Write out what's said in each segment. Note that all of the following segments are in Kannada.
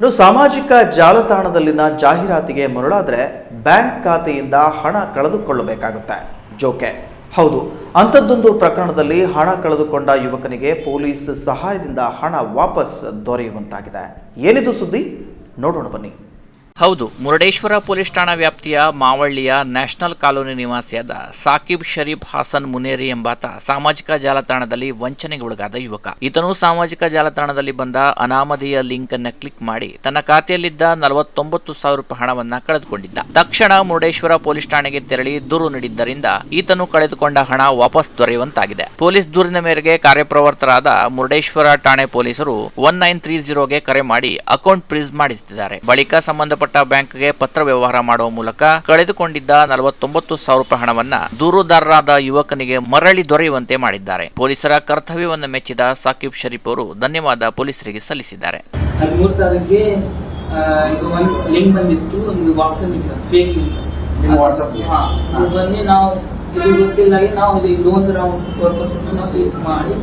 ಇನ್ನು ಸಾಮಾಜಿಕ ಜಾಲತಾಣದಲ್ಲಿನ ಜಾಹೀರಾತಿಗೆ ಮರುಳಾದರೆ ಬ್ಯಾಂಕ್ ಖಾತೆಯಿಂದ ಹಣ ಕಳೆದುಕೊಳ್ಳಬೇಕಾಗುತ್ತೆ. ಜೋಕೆ. ಹೌದು, ಅಂಥದ್ದೊಂದು ಪ್ರಕರಣದಲ್ಲಿ ಹಣ ಕಳೆದುಕೊಂಡ ಯುವಕನಿಗೆ ಪೊಲೀಸ್ ಸಹಾಯದಿಂದ ಹಣ ವಾಪಸ್ ದೊರೆಯುವಂತಾಗಿದೆ. ಏನಿದು ಸುದ್ದಿ? ನೋಡೋಣ ಬನ್ನಿ. ಹೌದು, ಮುರುಡೇಶ್ವರ ಪೊಲೀಸ್ ಠಾಣಾ ವ್ಯಾಪ್ತಿಯ ಮಾವಳ್ಳಿಯ ನ್ಯಾಷನಲ್ ಕಾಲೋನಿ ನಿವಾಸಿಯಾದ ಸಾಕಿಬ್ ಶರೀಫ್ ಹಾಸನ್ ಮುನೇರಿ ಎಂಬಾತ ಸಾಮಾಜಿಕ ಜಾಲತಾಣದಲ್ಲಿ ವಂಚನೆಗೆ ಒಳಗಾದ ಯುವಕ. ಈತನು ಸಾಮಾಜಿಕ ಜಾಲತಾಣದಲ್ಲಿ ಬಂದ ಅನಾಮಧೇಯ ಲಿಂಕ್ ಅನ್ನ ಕ್ಲಿಕ್ ಮಾಡಿ ತನ್ನ ಖಾತೆಯಲ್ಲಿದ್ದ ನಲವತ್ತೊಂಬತ್ತು ಸಾವಿರ ರೂಪಾಯಿ ಹಣವನ್ನ ಕಳೆದುಕೊಂಡಿದ್ದ. ತಕ್ಷಣ ಮುರುಡೇಶ್ವರ ಪೊಲೀಸ್ ಠಾಣೆಗೆ ತೆರಳಿ ದೂರು ನೀಡಿದ್ದರಿಂದ ಈತನು ಕಳೆದುಕೊಂಡ ಹಣ ವಾಪಸ್ ದೊರೆಯುವಂತಾಗಿದೆ. ಪೊಲೀಸ್ ದೂರಿನ ಮೇರೆಗೆ ಕಾರ್ಯಪ್ರವರ್ತರಾದ ಮುರುಡೇಶ್ವರ ಠಾಣೆ ಪೊಲೀಸರು ಒನ್ ನೈನ್ ತ್ರೀ ಜೀರೋಗೆ ಕರೆ ಮಾಡಿ ಅಕೌಂಟ್ ಫ್ರೀಸ್ ಮಾಡಿಸುತ್ತಿದ್ದಾರೆ ಬಳಿಕ ಸಂಬಂಧಪಟ್ಟ ಬ್ಯಾಂಕ್ಗೆ ಪತ್ರ ವ್ಯವಹಾರ ಮಾಡುವ ಮೂಲಕ ಕಳೆದುಕೊಂಡಿದ್ದ ನಲವತ್ತೊಂಬತ್ತು ಸಾವಿರ ರೂಪಾಯಿ ಹಣವನ್ನ ದೂರುದಾರರಾದ ಯುವಕನಿಗೆ ಮರಳಿ ದೊರೆಯುವಂತೆ ಮಾಡಿದ್ದಾರೆ. ಪೊಲೀಸರ ಕರ್ತವ್ಯವನ್ನು ಮೆಚ್ಚಿದ ಸಾಕಿಬ್ ಶರೀಫ್ ಅವರು ಧನ್ಯವಾದ ಪೊಲೀಸರಿಗೆ ಸಲ್ಲಿಸಿದ್ದಾರೆ. ಹದಿಮೂರು ತಾರೀಕಿಗೆ ಆ, ಇದು ಒಂದು ಲಿಂಕ್ ಬಂದಿತ್ತು ಒಂದು ವಾಟ್ಸಪ್ ಲಿಂಕ್ ಫೇಕ್ ಲಿಂಕ್. ನಿಮ್ಮ ಹಾ ಅದು ಬಂದು ನಾವು ಇದು ಗೊತ್ತಿಲ್ಲಾಗಿ ನಾವು ಇದು ಲೋನ್ ನಾವು ಪರ್ಪಸ್ ನಾವು ಮಾಡಿ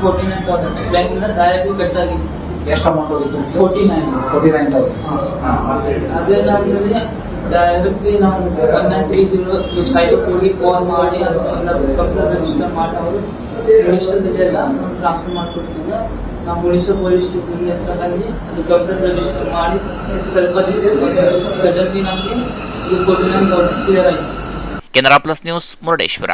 ಫೋರ್ಟಿ ನೈನ್ ಬ್ಯಾಂಕಿಂದ ಡೈರೆಕ್ಟ್ ಕಟ್ಟಾಗಿತ್ತು ಎಷ್ಟು ಅಮೌಂಟ್ ಹೋಗಿತ್ತು? Forty nine forty nine thousand ಅದೇನಾದ್ಮೇಲೆ directly ನಾವು ಒನ್ ನೈನ್ ತ್ರೀ ಜೀರೋ ಹೋಗಿ ಕಾಲ್ ಮಾಡಿ ಅದನ್ನ ಕಂಪ್ಲೇಂಟ್ ರಿಜಿಸ್ಟರ್ ಮಾಡಿ ಅವರು ಎಲ್ಲ ಟ್ರಾನ್ಸ್ಫರ್ ಮಾಡಿಕೊಡ್ತಿದ್ದ ನಾವು ಮುನಿಷ ಪೊಲೀಸ್ ಸ್ಟೇಷನ್ಗೆ ಹತ್ರ ಹೋಗಿ ಅದು ಕಂಪ್ಲೇಂಟ್ ರಿಜಿಸ್ಟರ್ ಮಾಡಿ ಸ್ವಲ್ಪ ಸಡನ್ಲಿ ನಮಗೆ ಇದು ಫೋರ್ಟಿ ನೈನ್ ತೌಸಂಡ್ ಕ್ಲಿಯರ್ ಆಯಿತು. Canara plus news Murudeshwar.